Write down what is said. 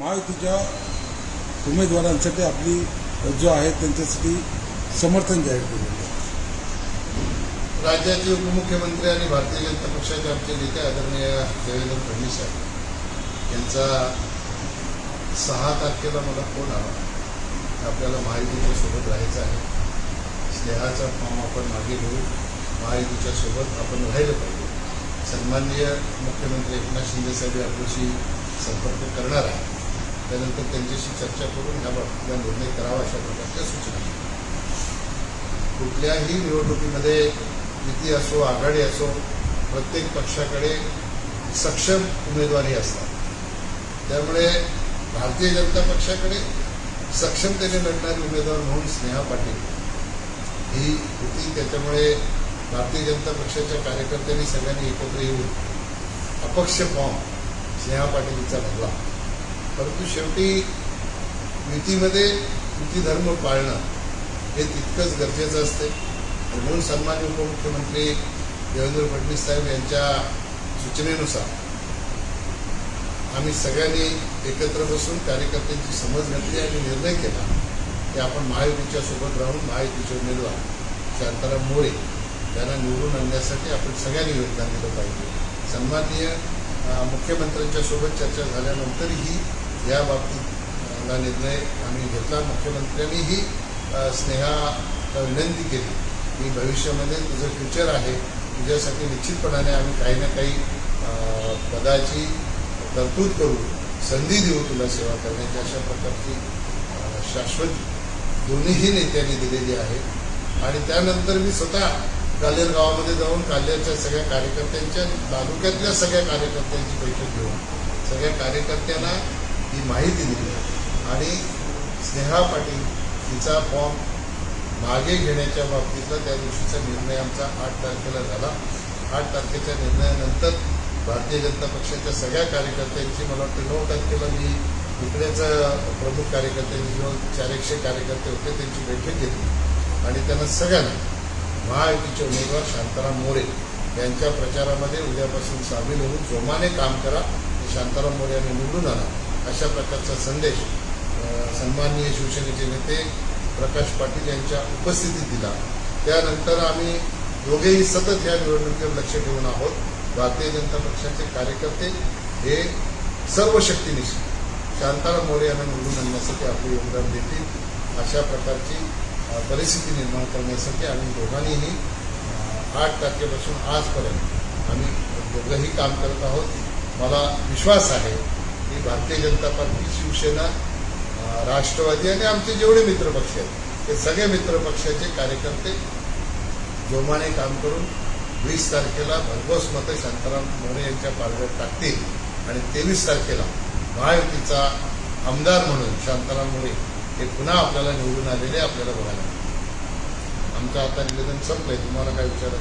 महायुतीच्या उमेदवारांसाठी आपली जो आहे त्यांच्यासाठी समर्थन जाहीर केलेलं आहे. राज्याचे उपमुख्यमंत्री आणि भारतीय जनता पक्षाचे आमचे नेते आदरणीय देवेंद्र फडणवीस साहेब यांचा सहा तारखेला मला फोन आला. आपल्याला महायुतीच्या सोबत राहायचं आहे. स्नेहाचा फॉर्म आपण मागे घेऊ. महायुतीच्या सोबत आपण राहिलं पाहिजे. सन्माननीय मुख्यमंत्री एकनाथ शिंदे साहेब आपल्याशी संपर्क करणार आहे त्यानंतर त्यांच्याशी चर्चा करून ह्याबाबतला निर्णय करावा अशा प्रकारच्या सूचना. कुठल्याही निवडणुकीमध्ये युती असो आघाडी असो प्रत्येक पक्षाकडे सक्षम उमेदवारी असतात. त्यामुळे भारतीय जनता पक्षाकडे सक्षमतेने लढणारी उमेदवार म्हणून स्नेहा पाटील. ही होती त्याच्यामुळे भारतीय जनता पक्षाच्या कार्यकर्त्यांनी सगळ्यांनी एकत्र येऊन अपक्ष फॉर्म स्नेहा पाटीलचा भरला. परंतु शेवटी युतीमध्ये युती धर्म पाळणं हे तितकंच गरजेचं असते. आणि म्हणून सन्मान्य उपमुख्यमंत्री देवेंद्र फडणवीस साहेब यांच्या सूचनेनुसार आम्ही सगळ्यांनी एकत्र बसून कार्यकर्त्यांची समज घातली आणि निर्णय केला की आपण महायुतीच्या सोबत राहून महायुतीचे उमेदवार शांताराम मोरे यांना निवडून आणण्यासाठी आपण सगळ्यांनी योगदान दिलं पाहिजे. सन्माननीय मुख्यमंत्र्यांच्या सोबत चर्चा झाल्यानंतरही या बाबतीतला निर्णय आम्ही घेतला. मुख्यमंत्र्यांनीही स्नेहा स्नेहाला विनंती केली की भविष्यामध्ये तुझं फ्युचर आहे. तुझ्यासाठी निश्चितपणाने आम्ही काही ना काही पदाची तरतूद करू संधी देऊ तुला सेवा करण्याची अशा प्रकारची शाश्वत दोन्हीही नेत्यांनी दिलेली आहे. आणि त्यानंतर मी स्वतः कालेर गावामध्ये जाऊन कालेरच्या सगळ्या कार्यकर्त्यांच्या तालुक्यातल्या सगळ्या कार्यकर्त्यांची बैठक घेऊन सगळ्या कार्यकर्त्यांना ही माहिती दिली. आणि स्नेहा पाटील तिचा फॉर्म मागे घेण्याच्या बाबतीतला त्या दिवशीचा निर्णय आमचा आठ तारखेला झाला. आठ तारखेच्या निर्णयानंतर भारतीय जनता पक्षाच्या सगळ्या कार्यकर्त्यांची मला वाटतं नऊ तारखेला मी इकडेच प्रमुख कार्यकर्त्यांची जवळ चार एकशे कार्यकर्ते होते त्यांची बैठक घेतली. आणि त्यांना सगळ्यांना महायुतीचे उमेदवार शांताराम मोरे यांच्या प्रचारामध्ये उद्यापासून सामील होऊन जोमाने काम करा. शांताराम मोरे यांनी निवडून आणा. अशा प्रकारचा संदेश सन्माननीय शिवसेनेचे नेते प्रकाश पाटील यांच्या उपस्थितीत दिला. त्यानंतर आम्ही दोघेही सतत या निवडणुकीवर लक्ष ठेवून आहोत. भारतीय जनता पक्षाचे कार्यकर्ते हे सर्व शक्तीनिशी शांताराम मोरे यांना निवडून आणण्यासाठी आपले योगदान देतील अशा प्रकारची परिस्थिती निर्माण करण्यासाठी आम्ही दोघांनीही आठ तारखेपासून आजपर्यंत आम्ही दोघंही काम करत आहोत. मला विश्वास आहे की भारतीय जनता पार्टी शिवसेना राष्ट्रवादी आणि आमचे जेवढे मित्रपक्ष आहेत ते सगळे मित्रपक्षाचे कार्यकर्ते जोमाने काम करून वीस तारखेला भरघोस मते शांताराम मोरे यांच्या पालव्यात टाकतील आणि तेवीस तारखेला महायुतीचा आमदार म्हणून शांताराम मोरे हे पुन्हा आपल्याला निवडून आलेले आपल्याला बघायला आमचं आता निवेदन संपलंय तुम्हाला काय विचार